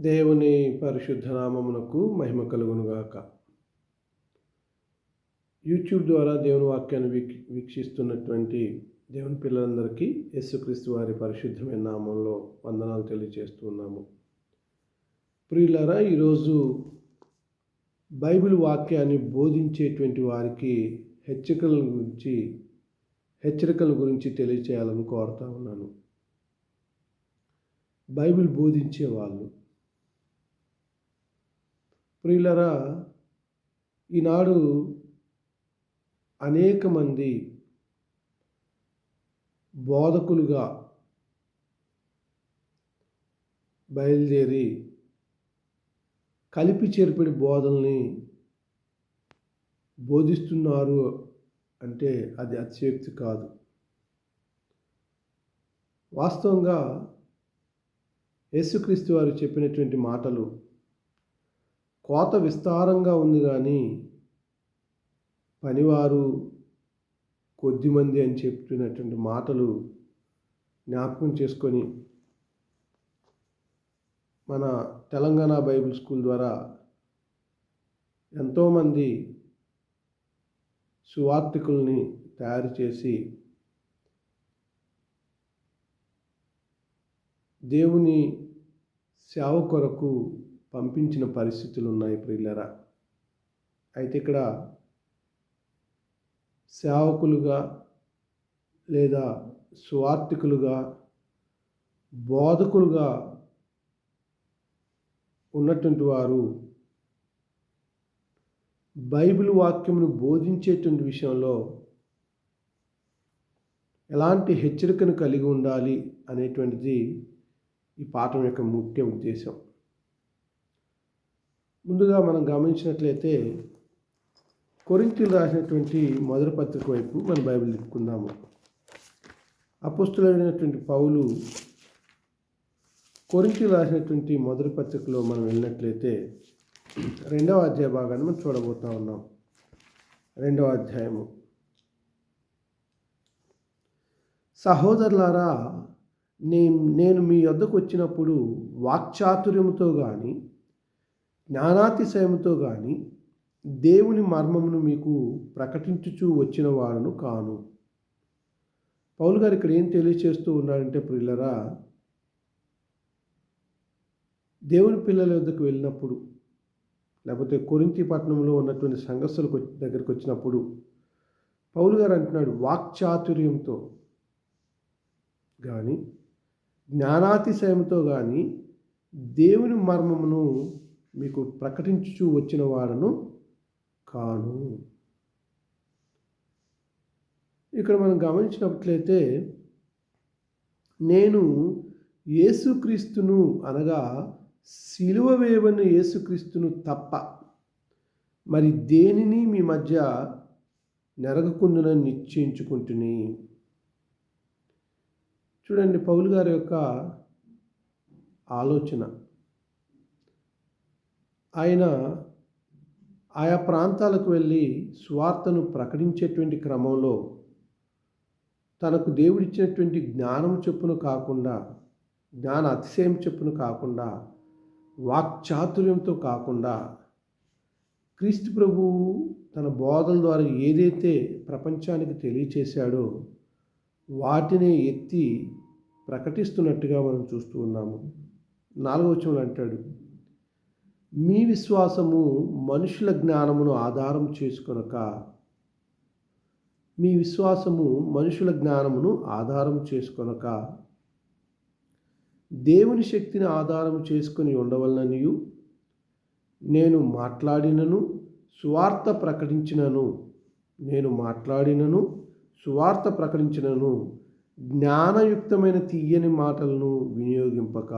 దేవుని పరిశుద్ధ నామమునకు మహిమ కలుగునుగాక. యూట్యూబ్ ద్వారా దేవుని వాక్యాన్ని వీక్ వీక్షిస్తున్నటువంటి దేవుని పిల్లలందరికీ యేసుక్రీస్తు వారి పరిశుద్ధమైన నామంలో వందనాలు తెలియజేస్తున్నాము ప్రియులారా ఈరోజు బైబిల్ వాక్యాన్ని బోధించేటువంటి వారికి హెచ్చరికల గురించి హెచ్చరికల గురించి తెలియచేయాలని కోరుతా ఉన్నాను. బైబిల్ బోధించే వాళ్ళు ప్రియులరా ఈనాడు అనేక మంది బోధకులుగా బయలుదేరి కలిపి చేర్పిడి బోధల్ని బోధిస్తున్నారు అంటే అది అతిశయోక్తి కాదు. వాస్తవంగా యేసుక్రీస్తు వారు చెప్పినటువంటి మాటలు కోత విస్తారంగా ఉంది కానీ పనివారు కొద్దిమంది అని చెప్తున్నటువంటి మాటలు జ్ఞాపకం చేసుకొని మన తెలంగాణ బైబిల్ స్కూల్ ద్వారా ఎంతోమంది సువార్థికుల్ని తయారు చేసి దేవుని సేవ కొరకు పంపించిన పరిస్థితులు ఉన్నాయి ప్రియులరా. అయితే ఇక్కడ సేవకులుగా లేదా స్వార్థికులుగా బోధకులుగా ఉన్నటువంటి వారు బైబిల్ వాక్యమును బోధించేటువంటి విషయంలో ఎలాంటి హెచ్చరికను కలిగి ఉండాలి అనేటువంటిది ఈ పాఠం యొక్క ముఖ్య ఉద్దేశం. ముందుగా మనం గమనించినట్లయితే కొరింతీలు రాసినటువంటి మొదటి పత్రిక వైపు మన బైబిల్ తిప్పుకుందాము. అపుస్తులైనటువంటి పౌలు కొరింతీలు రాసినటువంటి మొదటి పత్రికలో మనం వెళ్ళినట్లయితే రెండవ అధ్యాయ భాగాన్ని మనం చూడబోతా ఉన్నాం. రెండవ అధ్యాయము. సహోదరులారా నేను నేను మీ వద్దకు వచ్చినప్పుడు వాక్చాతుర్యంతో కానీ జ్ఞానాతిశయముతో కానీ దేవుని మర్మమును మీకు ప్రకటించుచూ వచ్చిన వారును కాను. పౌలు గారు ఇక్కడ ఏం తెలియచేస్తూ ఉన్నాడంటే ప్రిల్లరా దేవుని పిల్లల వద్దకు వెళ్ళినప్పుడు లేకపోతే కొరింతి పట్టణంలో ఉన్నటువంటి సంఘస్థులకు దగ్గరికి వచ్చినప్పుడు పౌలు గారు అంటున్నాడు వాక్చాతుర్యంతో కానీ జ్ఞానాతిశయంతో కానీ దేవుని మర్మమును మీకు ప్రకటించు వచ్చిన వాడను కాను. ఇక్కడ మనం గమనించినట్లయితే నేను యేసుక్రీస్తును అనగా సిలువ వేయబడిన యేసుక్రీస్తును తప్ప మరి దేనిని మీ మధ్య నెరగకుందునని నిశ్చయించుకుంటుని? చూడండి పౌలు గారి యొక్క ఆలోచన. ఆయన ఆయా ప్రాంతాలకు వెళ్ళి స్వార్థను ప్రకటించేటువంటి క్రమంలో తనకు దేవుడిచ్చినటువంటి జ్ఞానం చెప్పును కాకుండా జ్ఞాన అతిశయం చెప్పును కాకుండా వాక్చాతుర్యంతో కాకుండా క్రీస్తు ప్రభువు తన బోధల ద్వారా ఏదైతే ప్రపంచానికి తెలియచేశాడో వాటిని ఎత్తి ప్రకటిస్తున్నట్టుగా మనం చూస్తూ ఉన్నాము. నాలుగవచనంలో అంటాడు మీ విశ్వాసము మనుషుల జ్ఞానమును ఆధారం చేసుకొనక మీ విశ్వాసము మనుషుల జ్ఞానమును ఆధారం చేసుకొనక దేవుని శక్తిని ఆధారం చేసుకొని ఉండవలననియు. నేను మాట్లాడినను సువార్త ప్రకటించినను నేను మాట్లాడినను సువార్త ప్రకటించినను జ్ఞానయుక్తమైన తీయని మాటలను వినియోగింపక.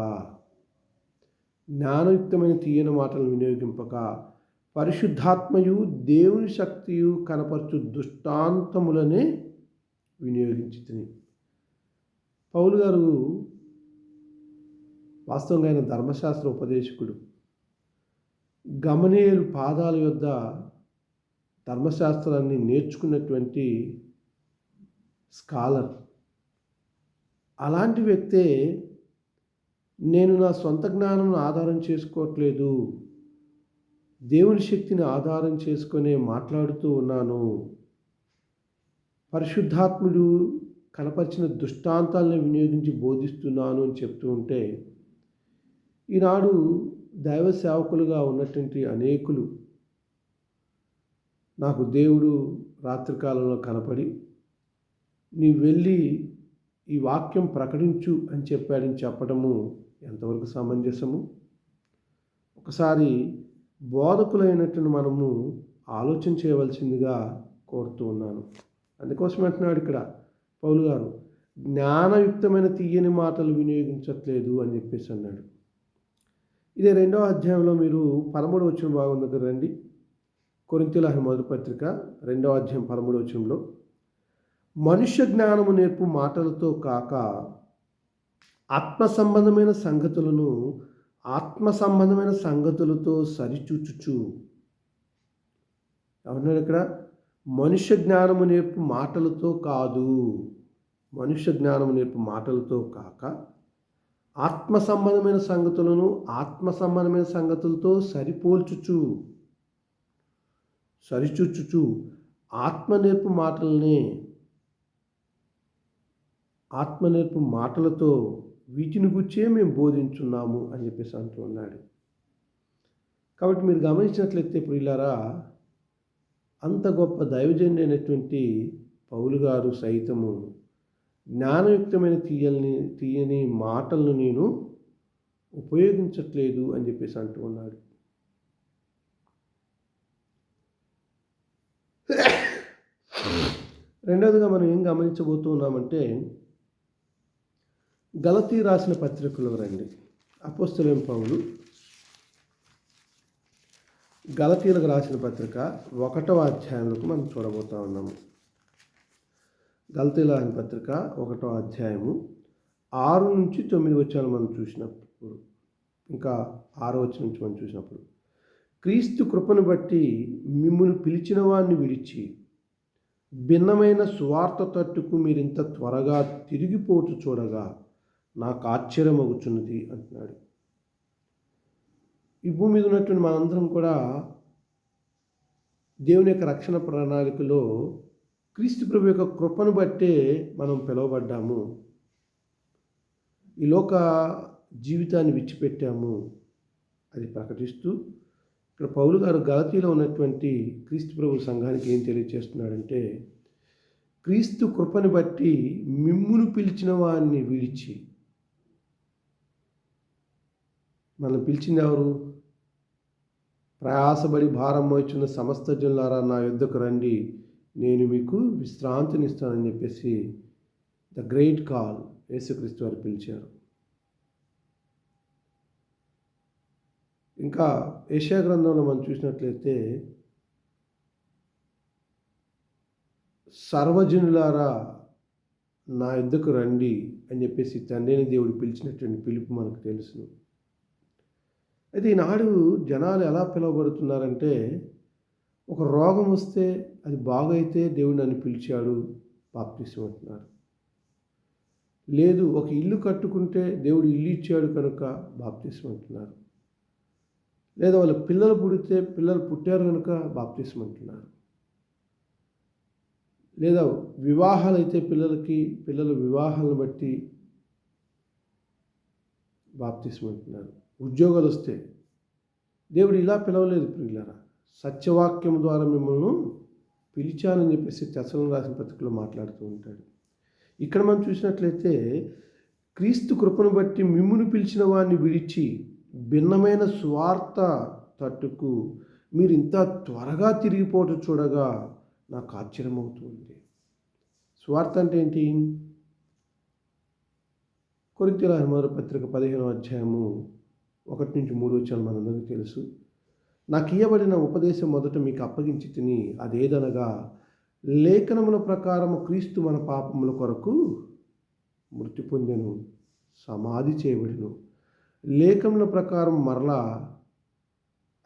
జ్ఞానయుక్తమైన తీయని మాటలను వినియోగింపక పరిశుద్ధాత్మయు దేవుని శక్తియు కనపరచు దుష్టాంతములనే వినియోగించి పౌలు గారు వాస్తవంగా ఆయన ధర్మశాస్త్ర ఉపదేశకుడు. గమనీయులు పాదాల యొద్ద ధర్మశాస్త్రాన్ని నేర్చుకున్నటువంటి స్కాలర్. అలాంటి వ్యక్తే నేను నా సొంత జ్ఞానం ఆధారం చేసుకోవట్లేదు. దేవుని శక్తిని ఆధారం చేసుకునే మాట్లాడుతూ ఉన్నాను. పరిశుద్ధాత్ముడు కనపరిచిన దృష్టాంతాలను వినియోగించి బోధిస్తున్నాను అని చెప్తూ ఉంటే ఈనాడు దైవ సేవకులుగా ఉన్నటువంటి అనేకులు నాకు దేవుడు రాత్రికాలంలో కనపడి నీ వెళ్ళి ఈ వాక్యం ప్రకటించు అని చెప్పాడని చెప్పడము ఎంతవరకు సమంజసము ఒకసారి బోధకులైనటువంటి మనము ఆలోచన చేయవలసిందిగా కోరుతూ ఉన్నాను. అందుకోసం అంటున్నాడు ఇక్కడ పౌలు గారు జ్ఞానయుక్తమైన తీయని మాటలు వినియోగించట్లేదు అని చెప్పేసి అన్నాడు. ఇదే రెండవ అధ్యాయంలో మీరు పదమూడు వచ్చిన భాగం దగ్గర రండి. కొరింతల మొదటి పత్రిక రెండవ అధ్యాయం పదమూడు వచనంలో మనుష్య జ్ఞానము నేర్పు మాటలతో కాక ఆత్మ సంబంధమైన సంగతులను ఆత్మ సంబంధమైన సంగతులతో సరిచూచుచు. ఎవరన్నాడు ఇక్కడ? మనుష్య జ్ఞానము నేర్పు మాటలతో కాదు. మనుష్య జ్ఞానము నేర్పు మాటలతో కాక ఆత్మ సంబంధమైన సంగతులను ఆత్మ సంబంధమైన సంగతులతో సరిపోల్చుచు. సరిచూచుచు ఆత్మ నేర్పు మాటలనే ఆత్మ నేర్పు మాటలతో వీటిని గుచ్చే మేము బోధించున్నాము అని చెప్పేసి అంటూ ఉన్నాడు. కాబట్టి మీరు గమనించినట్లయితే ప్రియులారా అంత గొప్ప దైవజన్య అయినటువంటి పౌలు గారు సైతము జ్ఞానయుక్తమైన తీయల్ని తీయని మాటలను నేను ఉపయోగించట్లేదు అని చెప్పేసి అంటూ ఉన్నాడు. రెండవదిగా మనం ఏం గమనించబోతున్నామంటే గలతీ రాసిన పత్రికలో రండి. అపోస్తలేం పౌలు గలతీలకు రాసిన పత్రిక ఒకటవ అధ్యాయంలోకి మనం చూడబోతా ఉన్నాము. గలతీ రాసిన పత్రిక ఒకటవ అధ్యాయము ఆరు నుంచి తొమ్మిది వచ్చాను మనం చూసినప్పుడు ఇంకా ఆరో వచ్చిన నుంచి మనం చూసినప్పుడు క్రీస్తు కృపను బట్టి మిమ్మల్ని పిలిచిన వాడిని విడిచి భిన్నమైన స్వార్థ తట్టుకు మీరింత త్వరగా తిరిగిపోతూ చూడగా నాకు ఆశ్చర్యమగుచున్నది అంటున్నాడు. ఈ భూమి మీద ఉన్నటువంటి మనందరం కూడా దేవుని యొక్క రక్షణ ప్రణాళికలో క్రీస్తు ప్రభు యొక్క కృపను బట్టే మనం పిలువబడ్డాము. ఈ లోక జీవితాన్ని విడిచిపెట్టాము. అది ప్రకటిస్తూ ఇక్కడ పౌలు గారు గలతీలో ఉన్నటువంటి క్రీస్తు ప్రభు సంఘానికి ఏం తెలియజేస్తున్నాడంటే క్రీస్తు కృపని బట్టి మిమ్మును పిలిచిన వారిని విడిచి మనం పిలిచింది ఎవరు ప్రయాసపడి భారం మోచున్న సమస్త జనులారా నా యుద్ధకు రండి. నేను మీకు విశ్రాంతినిస్తానని చెప్పేసి ద గ్రేట్ కాల్ యేసుక్రీస్తు వారు పిలిచారు. ఇంకా ఏషియా గ్రంథంలో మనం చూసినట్లయితే సర్వజనులారా నా యుద్ధకు రండి అని చెప్పేసి తండ్రిని దేవుడు పిలిచినటువంటి పిలుపు మనకు తెలుసు. అయితే ఈనాడు జనాలు ఎలా పిలువబడుతున్నారంటే ఒక రోగం వస్తే అది బాగైతే దేవుడు నన్ను పిలిచాడు బాప్తిసం అంటున్నారు. లేదు ఒక ఇల్లు కట్టుకుంటే దేవుడు ఇల్లు ఇచ్చాడు కనుక బాప్తిసం అంటున్నారు. లేదా వాళ్ళ పిల్లలు పుడితే పిల్లలు పుట్టారు కనుక బాప్తిసం అంటున్నారు. లేదా వివాహాలు అయితే పిల్లలకి పిల్లల వివాహాలను బట్టి బాప్తిసం అంటున్నారు. ఉద్యోగాలు వస్తే దేవుడు ఇలా పిలవలేదు ప్రియులరా. సత్యవాక్యం ద్వారా మిమ్మల్ని పిలిచానని చెప్పేసి తెసలం రాసిన పత్రికలో మాట్లాడుతూ ఉంటాడు. ఇక్కడ మనం చూసినట్లయితే క్రీస్తు కృపను బట్టి మిమ్మును పిలిచిన వాడిని విడిచి భిన్నమైన స్వార్థ తట్టుకు మీరు ఇంత త్వరగా తిరిగిపోవటం చూడగా నాకు ఆశ్చర్యమవుతుంది. స్వార్థ అంటే ఏంటి? కొరింతల మొదటి పత్రిక పదిహేనో అధ్యాయము ఒకటి నుంచి మూడు వచ్చాను మనందరికీ తెలుసు. నాకు ఇవ్వబడిన ఉపదేశం మొదట మీకు అప్పగించి తిని అదేదనగా లేఖనముల ప్రకారము క్రీస్తు మన పాపముల కొరకు మృతి పొందెను సమాధి చేయబడిను. లేఖముల ప్రకారం మరలా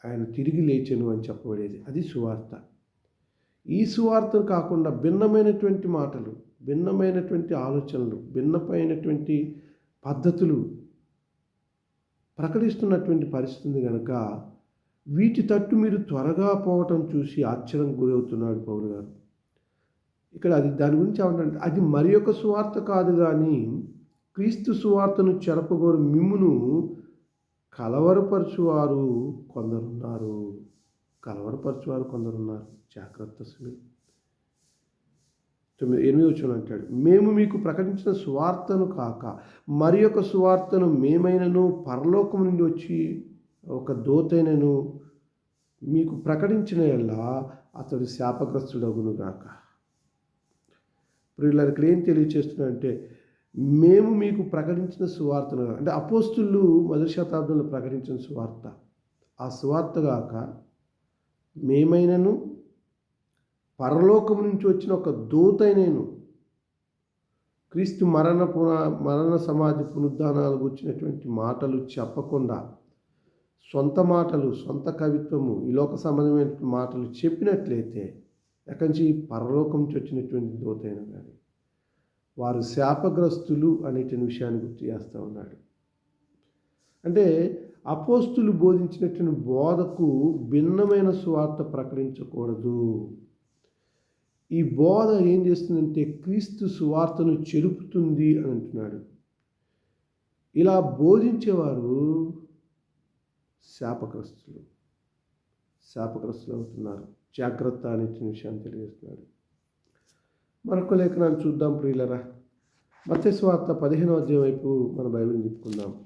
ఆయన తిరిగి లేచెను అని చెప్పబడేది. అది సువార్త. ఈ సువార్తను కాకుండా భిన్నమైనటువంటి మాటలు భిన్నమైనటువంటి ఆలోచనలు భిన్నమైనటువంటి పద్ధతులు ప్రకటిస్తున్నటువంటి పరిస్థితి కనుక వీటి తట్టు మీరు త్వరగా పోవటం చూసి ఆశ్చర్యం గురవుతున్నాడు పౌరు గారు. ఇక్కడ అది దాని గురించి ఏమంటే అది మరి యొక్క సువార్త కాదు కానీ క్రీస్తు సువార్తను చెరపగోరు మిమ్మును కలవరపరచువారు కొందరున్నారు. కలవరపరచువారు కొందరున్నారు. జాగ్రత్త సుమి. తొమ్మిది ఎనిమిది వచ్చిన అంటాడు మేము మీకు ప్రకటించిన సువార్తను కాక మరి యొక్క సువార్తను మేమైనను పరలోకం నుండి వచ్చి ఒక దోతైనను మీకు ప్రకటించిన ఎలా అతడు శాపగ్రస్తుడగును గాక. ఇప్పుడు ఇలా ఇక్కడ ఏం తెలియచేస్తున్నాడంటే మేము మీకు ప్రకటించిన సువార్తను అంటే అపోస్తులు మొదటి శతాబ్దంలో ప్రకటించిన సువార్త ఆ సువార్త గాక మేమైనను పరలోకం నుంచి వచ్చిన ఒక దూత నేను. క్రీస్తు మరణ పున మరణ సమాధి పునరుద్ధానాలు వచ్చినటువంటి మాటలు చెప్పకుండా సొంత మాటలు సొంత కవిత్వము ఈ లోక సంబంధమైన మాటలు చెప్పినట్లయితే ఎక్కడి నుంచి? పరలోకం నుంచి వచ్చినటువంటి దూతైన కానీ వారు శాపగ్రస్తులు అనేటువంటి విషయాన్ని గుర్తు చేస్తూ ఉన్నాడు. అంటే అపోస్తులు బోధించినటువంటి బోధకు భిన్నమైన స్వార్థ ప్రకటించకూడదు. ఈ బోధ ఏం చేస్తుందంటే క్రీస్తు సువార్తను చెరుపుతుంది అని అంటున్నాడు. ఇలా బోధించేవారు శాపగ్రస్తులు. శాపగ్రస్తులు అవుతున్నారు. జాగ్రత్త అనే విషయాన్ని తెలియజేస్తున్నాడు. మరొక లేఖనాన్ని చూద్దాం ప్రియులరా. మత్స్యస్వార్త పదిహేనవ అధ్యాయం వైపు మన బైబిల్ చెప్పుకుందాం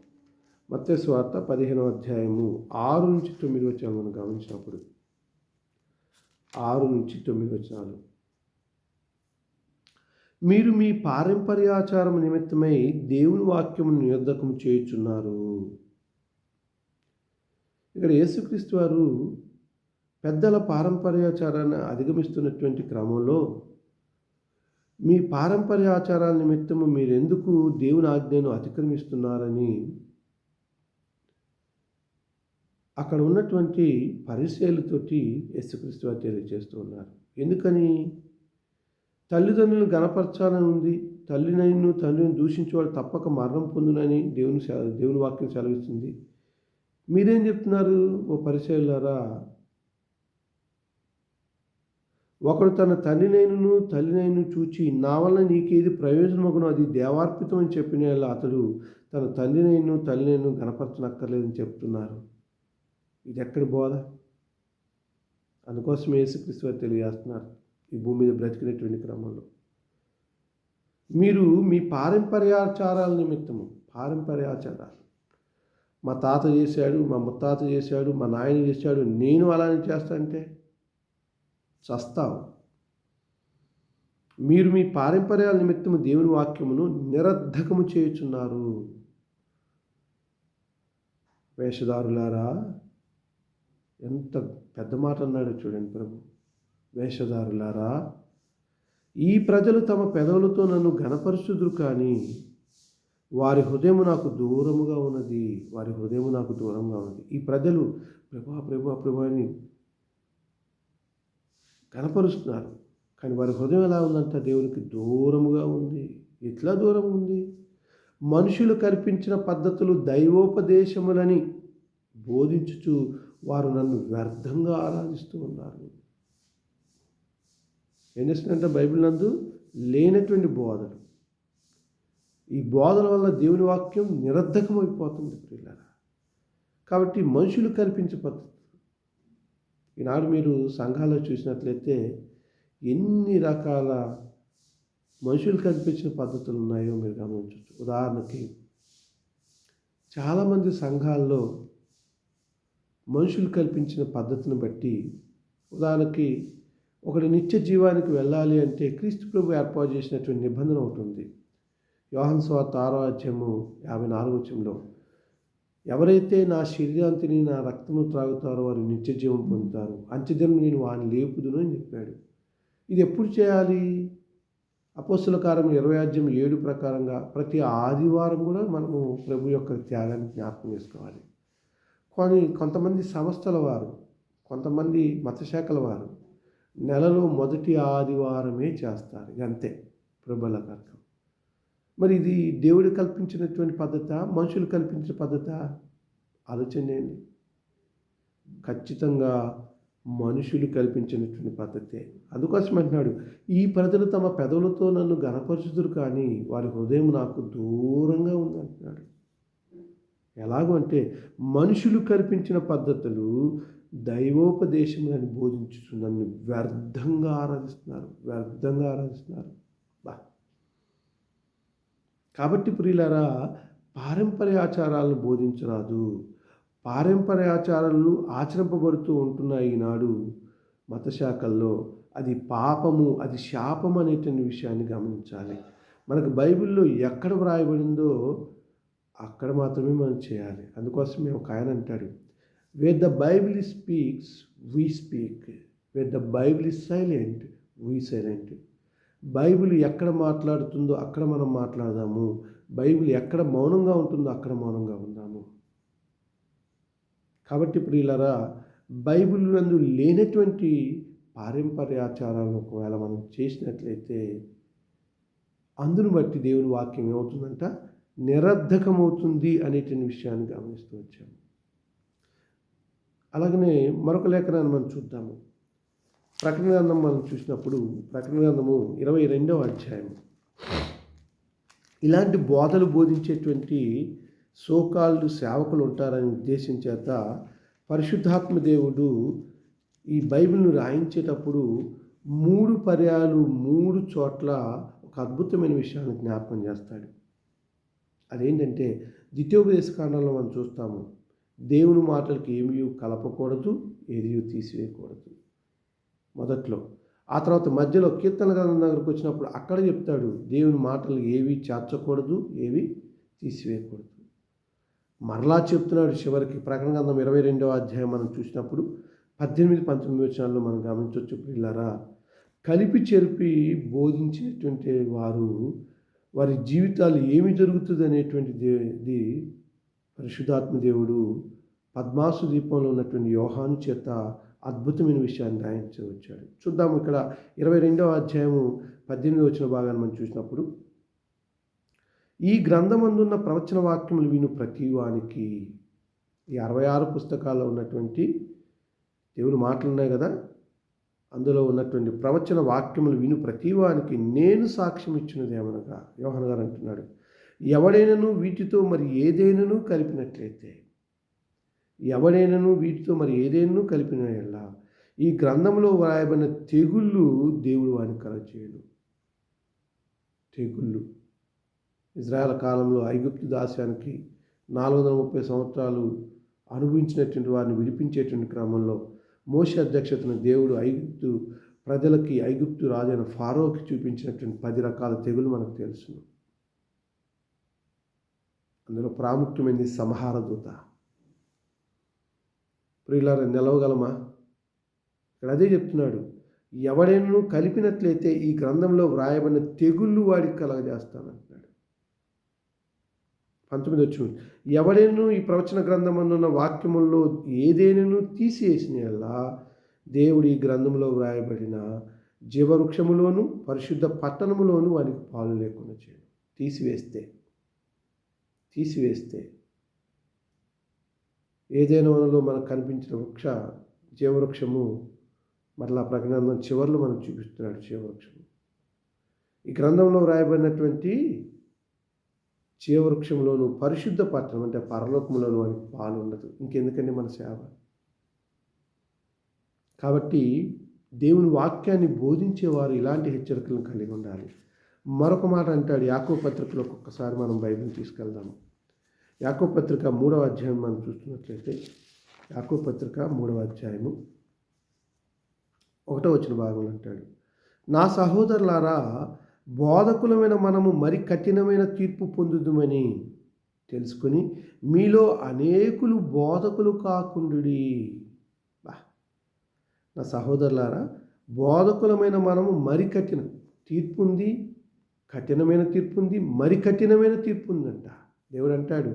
మత్స్యస్వార్త పదిహేనవ అధ్యాయము ఆరు నుంచి తొమ్మిది వచ్చాము మనం గమనించినప్పుడు. ఆరు నుంచి తొమ్మిది వచ్చినాలు మీరు మీ పారంపర్యాచారం నిమిత్తమై దేవుని వాక్యమును నిరర్ధకం చేయుచున్నారు. ఇక్కడ యేసుక్రీస్తు వారు పెద్దల పారంపర్యాచారాన్ని అధిగమిస్తున్నటువంటి క్రమంలో మీ పారంపర్య ఆచారాల నిమిత్తము మీరెందుకు దేవుని ఆజ్ఞను అతిక్రమిస్తున్నారని అక్కడ ఉన్నటువంటి పరిశీలతోటి యేసుక్రీస్తు వారు తెలియజేస్తూ ఉన్నారు. ఎందుకని? తల్లిదండ్రులను గణపరచాలని ఉంది. తల్లినైను తండ్రిని దూషించేవాడు తప్పక మరణం పొందునని దేవుని దేవుని వాక్యం సెలవిస్తుంది. మీరేం చెప్తున్నారు? ఓ పరిచయారా ఒకడు తన తండ్రినైనను తల్లినైను చూచి నా వల్ల నీకేది ప్రయోజనమగునో? అది దేవార్పితం అని చెప్పిన అతడు తన తండ్రినైను తల్లినైను గణపరచనక్కర్లేదని చెప్తున్నారు. ఇది ఎక్కడి బోధ? అందుకోసం యేసుక్రీస్తు తెలియజేస్తున్నారు. ఈ భూమి మీద బ్రతికినటువంటి క్రమంలో. మీరు మీ పారంపర్యాచారాల నిమిత్తము పారంపర్యాచారాలు. మా తాత చేశాడు మా ముత్తాత చేశాడు మా నాయన చేశాడు నేను అలానే చేస్తా అంటే చస్తావు. మీరు మీ పారంపర్యాల నిమిత్తము దేవుని వాక్యమును నిరర్ధకము చేయుచున్నారు. వేషధారులారా ఎంత పెద్ద మాట అన్నాడు చూడండి ప్రభు. వేషధారులారా ఈ ప్రజలు తమ పెదవులతో నన్ను గణపరుచుదురు కానీ వారి హృదయము నాకు దూరముగా ఉన్నది వారి హృదయము నాకు దూరంగా ఉన్నది. ఈ ప్రజలు ప్రభా ప్రభా ప్రభా అని కనపరుస్తున్నారు కానీ వారి హృదయం ఎలా ఉందంటే? దేవునికి దూరముగా ఉంది. ఎట్లా దూరం ఉంది? మనుషులు కల్పించిన పద్ధతులు దైవోపదేశములని బోధించుచు వారు నన్ను వ్యర్థంగా ఆరాధిస్తూ ఉన్నారు. ఏం చేస్తుందంటే బైబిల్ నందు లేనటువంటి బోధలు. ఈ బోధల వల్ల దేవుని వాక్యం నిరర్ధకమైపోతుంది పిల్లల కాబట్టి మనుషులు కల్పించే పద్ధతి. ఈనాడు మీరు సంఘాల్లో చూసినట్లయితే ఎన్ని రకాల మనుషులు కల్పించిన పద్ధతులు ఉన్నాయో మీరు గమనించవచ్చు. ఉదాహరణకి చాలామంది సంఘాల్లో మనుషులు కల్పించిన పద్ధతిని బట్టి ఉదాహరణకి ఒకటి నిత్య జీవానికి వెళ్ళాలి అంటే క్రీస్తు ప్రభు ఏర్పాటు చేసినటువంటి నిబంధన ఉంటుంది యోహన్ స్వార్త ఆరో అధ్యాయము యాభై నాలుగు వచ్చంలో ఎవరైతే నా శరీరాంతిని నా రక్తము త్రాగుతారో వారు నిత్య జీవం పొందుతారు. అంత్యదినం నేను వాని లేపుదును అని చెప్పాడు. ఇది ఎప్పుడు చేయాలి? అపోస్తుల కారం ఇరవై అధ్యాయం ఏడు ప్రకారంగా ప్రతి ఆదివారం కూడా మనము ప్రభు యొక్క త్యాగాన్ని జ్ఞాపకం చేసుకోవాలి. కానీ కొంతమంది సంస్థల వారు కొంతమంది మతశాఖల వారు నెలలో మొదటి ఆదివారమే చేస్తారు. అంతే. ప్రబల కర్కం మరి ఇది దేవుడు కల్పించినటువంటి పద్ధత? మనుషులు కల్పించిన పద్ధత? ఆలోచన చేయండి ఖచ్చితంగా మనుషులు కల్పించినటువంటి పద్ధతే. అందుకోసం అంటున్నాడు ఈ ప్రజలు తమ పెదవులతో నన్ను గణపరుచుతురు కానీ వారి హృదయం నాకు దూరంగా ఉంది అంటున్నాడు. ఎలాగో అంటే మనుషులు కల్పించిన పద్ధతులు దైవోపదేశములని బోధించుచు నన్ను వ్యర్థంగా ఆరాధిస్తున్నారు. వ్యర్థంగా ఆరాధిస్తున్నారు. బా. కాబట్టి ప్రియులారా పారంపర్య ఆచారాలను బోధించరాదు. పారంపర్య ఆచారాలు ఆచరింపబడుతూ ఉంటున్నాయి ఈనాడు మతశాఖల్లో. అది పాపము అది శాపం అనేటువంటి విషయాన్ని గమనించాలి. మనకు బైబిల్లో ఎక్కడ వ్రాయబడిందో అక్కడ మాత్రమే మనం చేయాలి. అందుకోసమే ఒక ఆయన అంటాడు where the Bible speaks we speak where the Bible is silent we silent Bible ఎక్కడ మాట్లాడుతుందో అక్కడ మనం మాట్లాడదాము. బైబిల్ ఎక్కడ మౌనంగా ఉంటుందో అక్కడ మౌనంగా ఉందాము. కాబట్టి ప్రియులరా బైబిల్ నందు లేనటువంటి పారంపర్యాచారాలను ఒకవేళ మనం చేసినట్లయితే అందును బట్టి దేవుని వాక్యం ఏమవుతుందంట? నిరర్ధకమవుతుంది అనేటువంటి విషయాన్ని గమనిస్తూ వచ్చాము. అలాగనే మరొక లేఖనాన్ని మనం చూద్దాము. ప్రకటన గ్రంథం మనం చూసినప్పుడు ప్రకటన గ్రంథము ఇరవై రెండవ అధ్యాయం ఇలాంటి బోధలు బోధించేటువంటి సోకాళ్ళు సేవకులు ఉంటారని ఉద్దేశం చేత పరిశుద్ధాత్మ దేవుడు ఈ బైబిల్ను రాయించేటప్పుడు మూడు పర్యాలు మూడు చోట్ల ఒక అద్భుతమైన విషయాన్ని జ్ఞాపకం చేస్తాడు. అదేంటంటే ద్వితీయోపదేశ కాండంలో మనం చూస్తాము. దేవుని మాటలకి ఏమీ కలపకూడదు ఏది తీసివేయకూడదు. మొదట్లో. ఆ తర్వాత మధ్యలో కీర్తన గ్రంథం దగ్గరకు వచ్చినప్పుడు అక్కడ చెప్తాడు దేవుని మాటలు ఏవి చేర్చకూడదు ఏవి తీసివేయకూడదు. మరలా చెప్తున్నాడు చివరికి ప్రకటన గ్రంథం ఇరవై రెండవ అధ్యాయం మనం చూసినప్పుడు పద్దెనిమిది పంతొమ్మిది వచనాల్లో మనం గమనించవచ్చు పిల్లరా కలిపి చెరిపి బోధించేటువంటి వారు వారి జీవితాలు ఏమి జరుగుతుంది అనేటువంటిది పరిశుధాత్మదేవుడు పద్మాసు దీపంలో ఉన్నటువంటి యోహాను చేత అద్భుతమైన విషయాన్ని రాయించవచ్చాడు చూద్దాం ఇక్కడ ఇరవై రెండవ అధ్యాయము పద్దెనిమిది వచ్చిన భాగాన్ని మనం చూసినప్పుడు ఈ గ్రంథమందున్న ప్రవచన వాక్యములు విను ప్రతి వానికి. ఈ అరవై ఆరు పుస్తకాల్లో ఉన్నటువంటి దేవుడు మాట్లాడినాయి కదా? అందులో ఉన్నటువంటి ప్రవచన వాక్యములు విను ప్రతివానికి నేను సాక్ష్యం ఇచ్చినది ఏమనగా? యోహన్ గారు అంటున్నాడు. ఎవడైనను వీటితో మరి ఏదైనాను కలిపినట్లయితే ఎవడైనను వీటితో మరి ఏదైనా కలిపిన ఎలా ఈ గ్రంథంలో వ్రాయబడిన తెగుళ్ళు దేవుడు వానికి కలచేయడు తెగుళ్ళు. ఇజ్రాయెల్ కాలంలో ఐగుప్తు దాస్యానికి నాలుగు వందల ముప్పై సంవత్సరాలు అనుభవించినటువంటి వారిని విడిపించేటువంటి క్రమంలో మోష అధ్యక్షతను దేవుడు ఐగుప్తు ప్రజలకి ఐగుప్తు రాజైన ఫారోకి చూపించినటువంటి పది రకాల తెగులు మనకు తెలుసు. అందులో ప్రాముఖ్యమైనది సంహార దూత. ప్రియులార నిలవగలమా? ఇక్కడ అదే చెప్తున్నాడు ఎవడైనా కలిపినట్లయితే ఈ గ్రంథంలో వ్రాయబడిన తెగుళ్ళు వాడికి కలగజేస్తానంటున్నాడు పంతొమ్మిది వచ్చి ఎవడైనా ఈ ప్రవచన గ్రంథమందున్న వాక్యముల్లో ఏదైనాను తీసివేసినలా దేవుడు ఈ గ్రంథంలో వ్రాయబడిన జీవవృక్షములోను పరిశుద్ధ పట్టణములోను వానికి పాలు లేకుండా చేయడం. తీసివేస్తే తీసివేస్తే ఏదైనా వనలో మనకు కనిపించిన వృక్ష జీవవృక్షము మరలా ప్రజ్ఞానం చివరిలో మనకు చూపిస్తున్నాడు జీవవృక్షము. ఈ గ్రంథంలో వ్రాయబడినటువంటి జీవవృక్షంలోను పరిశుద్ధ పట్టణం అంటే పరలోకంలోను అని పాలు ఉండదు. ఇంకెందుకండి మన సేవ? కాబట్టి దేవుని వాక్యాన్ని బోధించేవారు ఇలాంటి హెచ్చరికలను కలిగి ఉండాలి. మరొక మాట అంటాడు యాకో పత్రికలో ఒక్కొక్కసారి మనం బైబిల్ తీసుకెళ్దాము. యాకో పత్రిక మూడవ అధ్యాయం మనం చూస్తున్నట్లయితే యాకో పత్రిక మూడవ అధ్యాయము ఒకటో వచ్చిన భాగంలో అంటాడు నా సహోదరులారా బోధకులమైన మనము మరి కఠినమైన తీర్పు పొందుదుమని తెలుసుకొని మీలో అనేకులు బోధకులు కాకుండుడి. నా సహోదరులారా బోధకులమైన మనము మరి కఠిన తీర్పు ఉంది కఠినమైన తీర్పు ఉంది మరి కఠినమైన తీర్పు ఉందంట దేవుడు అంటాడు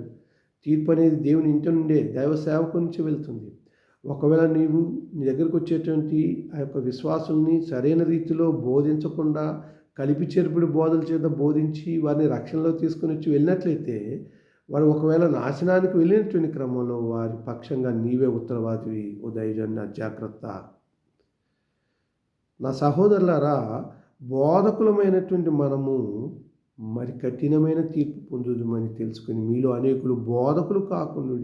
తీర్పు అనేది దేవుని ఇంటి నుండే దైవ సేవకు నుంచి వెళ్తుంది. ఒకవేళ నీవు నీ దగ్గరకు వచ్చేటువంటి ఆ యొక్క విశ్వాసుల్ని సరైన రీతిలో బోధించకుండా కలిపి చెరుపుడు బోధల చేత బోధించి వారిని రక్షణలో తీసుకుని వచ్చి వెళ్ళినట్లయితే వారు ఒకవేళ నాశనానికి వెళ్ళినటువంటి క్రమంలో వారి పక్షంగా నీవే ఉత్తరవాదివి ఓ జాగ్రత్త. నా సహోదరులారా బోధకులమైనటువంటి మనము మరి కఠినమైన తీర్పు పొందుదమని తెలుసుకుని మీలో అనేకులు బోధకులు కాకుండా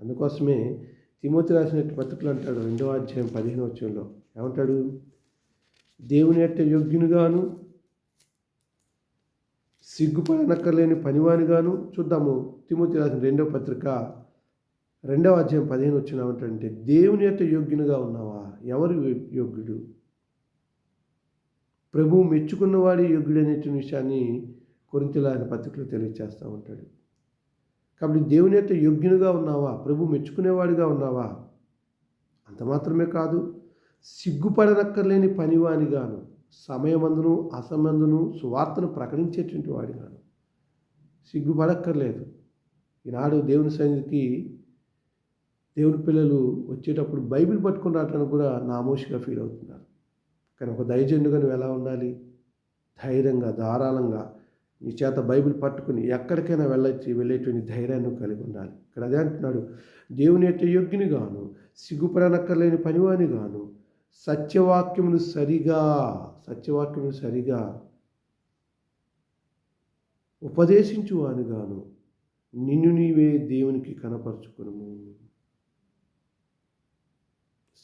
అందుకోసమే తిమోతి రాసినట్టు పత్రికలు అంటాడు రెండవ అధ్యాయం పదిహేను వచ్చంలో ఏమంటాడు? దేవుని యొక్క యోగ్యునిగాను సిగ్గుపడనక్కర్లేని పనివానిగాను చూద్దాము. తిమోతి రాసిన రెండవ పత్రిక రెండవ అధ్యాయం పదిహేను వచ్చిన ఏమంటాడంటే దేవుని యొక్క యోగ్యునిగా ఉన్నావా? ఎవరు యోగ్యుడు? ప్రభు మెచ్చుకున్నవాడి యోగ్యుడనేటువంటి విషయాన్ని కొరింతలాగిన పత్రికలో తెలియజేస్తూ ఉంటాడు. కాబట్టి దేవుని యొక్క యోగ్యునిగా ఉన్నావా? ప్రభు మెచ్చుకునేవాడిగా ఉన్నావా? అంత మాత్రమే కాదు సిగ్గుపడనక్కర్లేని పనివానిగాను సమయమందును అసమందును సువార్తను ప్రకటించేటువంటి వాడిగాను. సిగ్గుపడక్కర్లేదు. ఈనాడు దేవుని సన్నిధికి దేవుని పిల్లలు వచ్చేటప్పుడు బైబిల్ పట్టుకుని కూడా నామోషిగా ఫీల్ అవుతున్నారు. కానీ ఒక దైజన్యుగా నువ్వు ఎలా ఉండాలి? ధైర్యంగా ధారాళంగా నీ చేత బైబిల్ పట్టుకుని ఎక్కడికైనా వెళ్ళచ్చి వెళ్ళేటువంటి ధైర్యాన్ని కలిగి ఉండాలి. ఇక్కడ అదే అంటున్నాడు. దేవుని యొక్క యోగ్యుని గాను సిగ్గుపడనక్కర్లేని పనివాని గాను సత్యవాక్యమును సరిగా సత్యవాక్యమును సరిగా ఉపదేశించువాని గాను నిన్ను నీవే దేవునికి కనపరుచుకును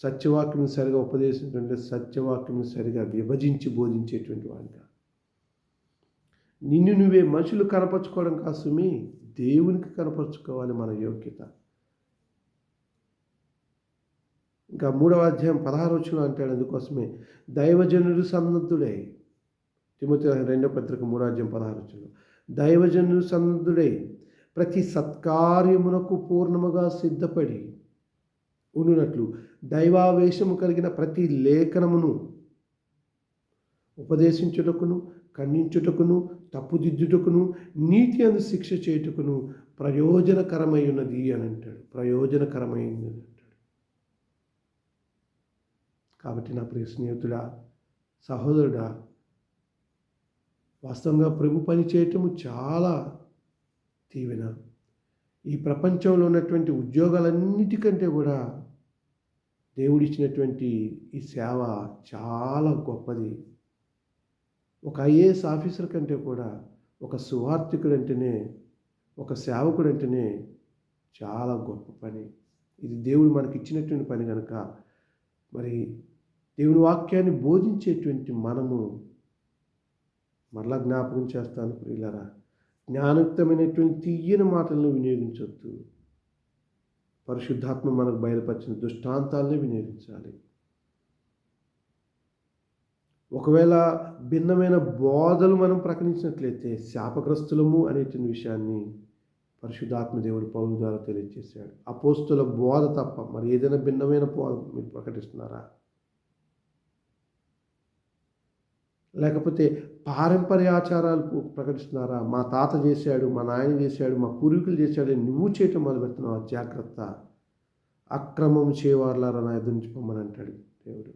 సత్యవాక్యం సరిగా ఉపదేశించే సత్యవాక్యం సరిగా విభజించి బోధించేటువంటి వాడిగా నిన్ను నువ్వే మనుషులు కనపరుచుకోవడం కోసమే దేవునికి కనపరుచుకోవాలి మన యోగ్యత. ఇంకా మూడవ అధ్యాయం పదహారు వచ్చిన అంటాడు అందుకోసమే దైవజనుడు సన్నద్ధుడై తిమ్మతి రెండో పత్రిక మూడో అధ్యాయం పదహారు వచ్చిన దైవజనుడు సన్నద్ధుడై ప్రతి సత్కార్యమునకు పూర్ణముగా సిద్ధపడి ఉండునట్లు. దైవావేశము కలిగిన ప్రతి లేఖనమును ఉపదేశించుటకును ఖండించుటకును తప్పుదిద్దుటకును నీతి అందు శిక్ష చేయుటకును ప్రయోజనకరమై ఉన్నది అని అంటాడు. ప్రయోజనకరమైంది అని అంటాడు. కాబట్టి నా ప్రియ స్నేహితుడా సహోదరుడా వాస్తవంగా ప్రభు పని చేయటము చాలా తీవిన. ఈ ప్రపంచంలో ఉన్నటువంటి ఉద్యోగాలన్నిటికంటే కూడా దేవుడిచ్చినటువంటి ఈ సేవ చాలా గొప్పది. ఒక ఐఏఎస్ ఆఫీసర్ కంటే కూడా ఒక సువార్థికుడు అంటేనే ఒక సేవకుడు అంటేనే చాలా గొప్ప పని. ఇది దేవుడు మనకి ఇచ్చినటువంటి పని కనుక మరి దేవుని వాక్యాన్ని బోధించేటువంటి మనము మరలా జ్ఞాపకం చేస్తాను ప్రియులరా. జ్ఞానయుక్తమైనటువంటి తీయని మాటలను వినియోగించవద్దు పరిశుద్ధాత్మ మనకు బయలుపరిచిన దృష్టాంతాలని వినియోగించాలి. ఒకవేళ భిన్నమైన బోధలు మనం ప్రకటించినట్లయితే శాపగ్రస్తులము అనేటువంటి విషయాన్ని పరిశుద్ధాత్మ దేవుడు పౌరు ద్వారా తెలియజేశాడు. అపోస్తుల బోధ తప్ప మరి ఏదైనా భిన్నమైన బోధ మీరు ప్రకటిస్తున్నారా? లేకపోతే పారంపర్యాచారాలు ప్రకటిస్తున్నారా? మా తాత చేశాడు మా నాయన చేశాడు మా పూర్వీకులు చేశాడు నువ్వు చేయటం మొదలు పెడుతున్నావు జాగ్రత్త. అక్రమం చేయవారులారా నా ఎదురు పొమ్మని అంటాడు దేవుడు.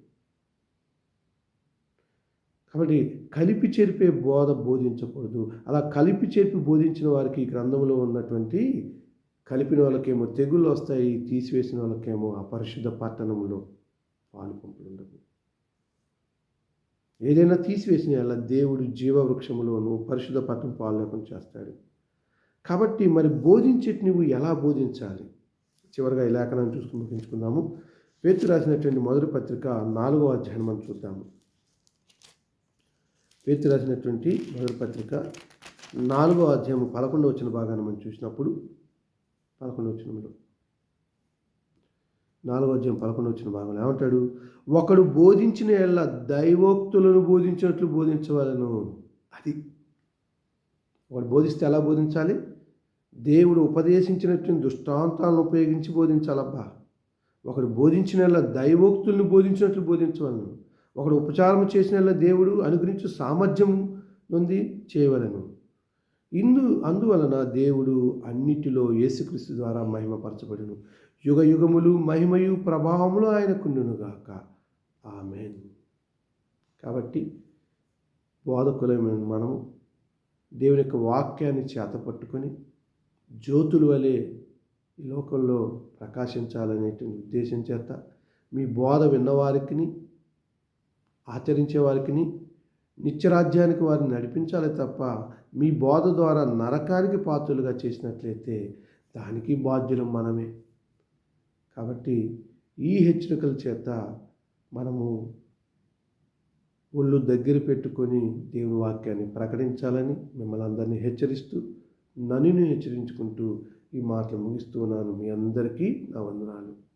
కాబట్టి కలిపి చెరిపే బోధ బోధించకూడదు. అలా కలిపి చెరిపి బోధించిన వారికి ఈ గ్రంథంలో ఉన్నటువంటి కలిపిన వాళ్ళకేమో తెగుళ్ళు వస్తాయి తీసివేసిన వాళ్ళకేమో అపరిశుద్ధ పట్టణంలో పాలు పంపులు ఉండదు ఏదైనా తీసివేసిన అలా దేవుడు జీవవృక్షములోను పరిశుద్ధ పట్టణం పాలు చేస్తాడు. కాబట్టి మరి బోధించేటి నువ్వు ఎలా బోధించాలి? చివరిగా ఈ లేఖనాన్ని చూసుకుని ముగించుకుందాము. పేతు రాసినటువంటి మొదటి పత్రిక నాలుగో అధ్యాయం మనం చూద్దాము. పేతు రాసినటువంటి మొదటి పత్రిక నాలుగో అధ్యాయం పదకొండవ వచ్చిన భాగాన్ని మనం చూసినప్పుడు పదకొండవ వచ్చినప్పుడు నాలుగో అధ్యాయం పదకొండు వచ్చిన భాగంలో ఏమంటాడు? ఒకడు బోధించిన ఎల్ల దైవోక్తులను బోధించినట్లు బోధించవలను. అది ఒకడు బోధిస్తే ఎలా బోధించాలి? దేవుడు ఉపదేశించినట్టు దృష్టాంతాలను ఉపయోగించి బోధించాలబ్బా. ఒకడు బోధించిన దైవోక్తులను బోధించినట్లు బోధించవలను. ఒకడు ఉపచారం చేసిన దేవుడు అనుగ్రహించు సామర్థ్యం నుండి చేయవలను. ఇందు అందువలన దేవుడు అన్నిటిలో యేసుక్రీస్తు ద్వారా మహిమపరచబడును. యుగ యుగములు మహిమయు ప్రభావములు ఆయనకుండునుగాక ఆమెన్. కాబట్టి బోధకులమైన మనము దేవుని యొక్క వాక్యాన్ని చేతపట్టుకొని జ్యోతులు వలె ఈ లోకంలో ప్రకాశించాలనేటువంటి ఉద్దేశం చేత మీ బోధ విన్నవారికి ఆచరించే వారికి నిత్యరాజ్యానికి వారిని నడిపించాలి తప్ప మీ బోధ ద్వారా నరకానికి పాత్రలుగా చేసినట్లయితే దానికి బాధ్యులం మనమే. కాబట్టి ఈ హెచ్చరికల చేత మనము ఒళ్ళు దగ్గర పెట్టుకొని దేవుని వాక్యాన్ని ప్రకటించాలని మిమ్మల్ని అందరినీ హెచ్చరిస్తూ నన్ను హెచ్చరించుకుంటూ ఈ మాటలు ముగిస్తున్నాను మీ అందరికీ నా వందనాలు.